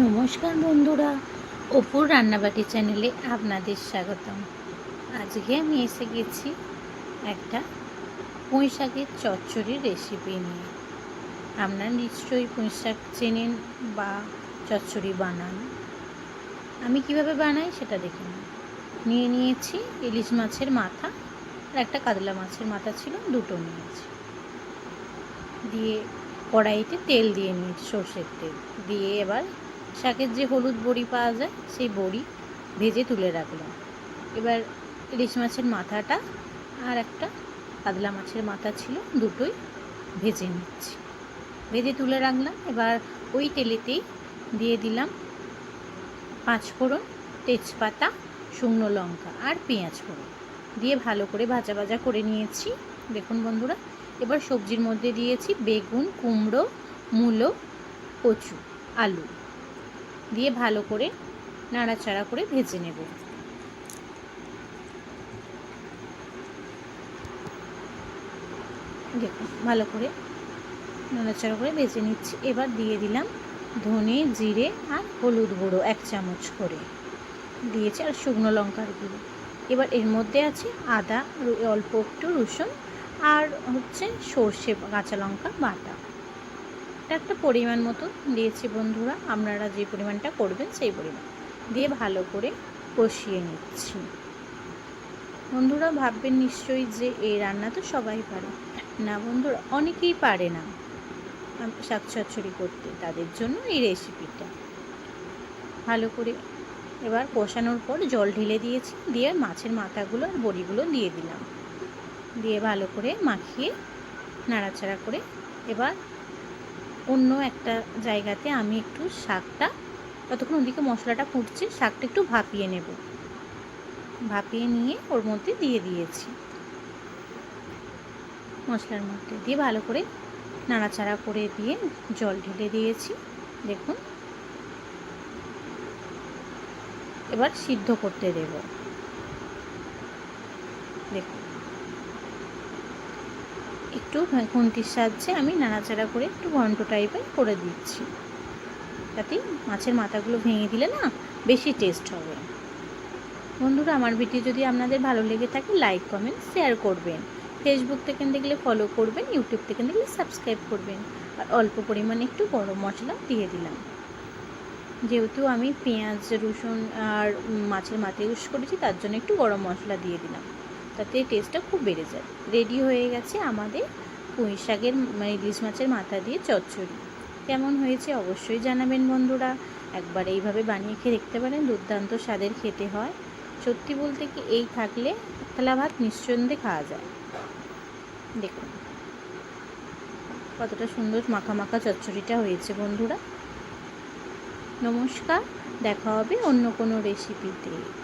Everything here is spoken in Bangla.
নমস্কার বন্ধুরা অপুর রান্নাবাটি চ্যানেলে আপনাদের স্বাগতম। আজকে আমি এসে গেছি একটা পুঁই শাকের চচ্চড়ির রেসিপি নিয়ে। আপনারা নিশ্চয়ই পুঁই শাক চেনেন বা চচ্চড়ি বানান। আমি কীভাবে বানাই সেটা দেখে নিয়ে নিয়েছি ইলিশ মাছের মাথা আর একটা কাতলা মাছের মাথা ছিল, দুটো নিয়েছি। দিয়ে কড়াইতে তেল দিয়ে নিয়েছি সর্ষের তেল। দিয়ে এবার শাকের যে হলুদ বড়ি পাওয়া যায়, সেই বড়ি ভেজে তুলে রাখলাম। এবার ইলিশ মাছের মাথাটা আর একটা কাতলা মাছের মাথা ছিল, দুটোই ভেজে নিচ্ছি। ভেজে তুলে রাখলাম, এবার ওই তেলেতেই দিয়ে দিলাম পাঁচ ফোড়ন তেজপাতা, শুকনো লঙ্কা আর পেঁয়াজ ফোড়ন। দিয়ে ভালো করে ভাজা ভাজা করে নিয়েছি। দেখুন বন্ধুরা, এবার সবজির মধ্যে দিয়েছি বেগুন, কুমড়ো, মূলো, কচু, আলু। দিয়ে ভালো করে নাড়াচাড়া করে ভেজে নেব। দেখুন, ভালো করে নাড়াচাড়া করে ভেজে নিচ্ছি। এবার দিয়ে দিলাম ধনে, জিরে আর হলুদ গুঁড়ো এক চামচ করে। দিয়েছি আর শুকনো লঙ্কার গুঁড়ো। এবার এর মধ্যে আছে আদা অল্প একটু রসুন আর হচ্ছে সর্ষে কাঁচা লঙ্কা বাটা। এটা একটা পরিমাণ মতো দিয়েছি বন্ধুরা, আপনারা যে পরিমাণটা করবেন সেই পরিমাণ দিয়ে ভালো করে কষিয়ে নিচ্ছি। বন্ধুরা ভাববেন নিশ্চয়ই যে এই রান্না তো সবাই পারে। না বন্ধুরা, অনেকেই পারে না শাক চচ্চড়ি করতে, তাদের জন্য এই রেসিপিটা ভালো করে এবার কষানোর পর জল ঢেলে দিয়েছি, দিয়ে মাছের মাথাগুলো আর বড়িগুলো দিয়ে দিলাম। দিয়ে ভালো করে মাখিয়ে নাড়াচাড়া করে এবার অন্য একটা জায়গাতে আমি একটু শাকটা, ততক্ষণ ওদিকে মশলাটা ফুটছে, শাকটা একটু ভাপিয়ে নেব। ভাপিয়ে নিয়ে ওর মধ্যে দিয়ে দিয়েছি। মশলার মধ্যে দিয়ে ভালো করে নাড়াচাড়া করে দিয়ে জল ঢেলে দিয়েছি। দেখুন। এবার সিদ্ধ করতে দেব। দেখুন। একটু খুন্তির সাহায্যে আমি নাড়াচাড়া করে একটু ঘন্ট টাইপের করে দিচ্ছি। যাতে মাছের মাথাগুলো ভেঙে দিলে না বেশি টেস্ট হবে। বন্ধুরা, আমার ভিডিও যদি আপনাদের ভালো লেগে থাকে লাইক কমেন্ট শেয়ার করবেন। ফেসবুক থেকে দেখলে ফলো করবেন ইউটিউব থেকে দেখলে সাবস্ক্রাইব করবেন। আর অল্প পরিমাণে একটু গরম মশলা দিয়ে দিলাম। যেহেতু আমি পেঁয়াজ, রসুন আর মাছের মাথা ইউজ করেছি, তার জন্য একটু গরম মশলা দিয়ে দিলাম। তাতে টেস্টটা খুব বেড়ে যায়। রেডি হয়ে গেছে আমাদের পুঁই শাকের মানে ইলিশ মাছের মাথা দিয়ে চচ্চড়ি। কেমন হয়েছে অবশ্যই জানাবেন বন্ধুরা। একবার এইভাবে বানিয়ে খেয়ে দেখতে পারেন, দুর্দান্ত স্বাদের খেতে হয়। সত্যি বলতে কি এই থাকলে থালা ভাত নিশ্চন্দে খাওয়া যায়। দেখুন। কতটা সুন্দর মাখা মাখা চচ্চড়িটা হয়েছে বন্ধুরা। নমস্কার, দেখা হবে অন্য কোনো রেসিপিতে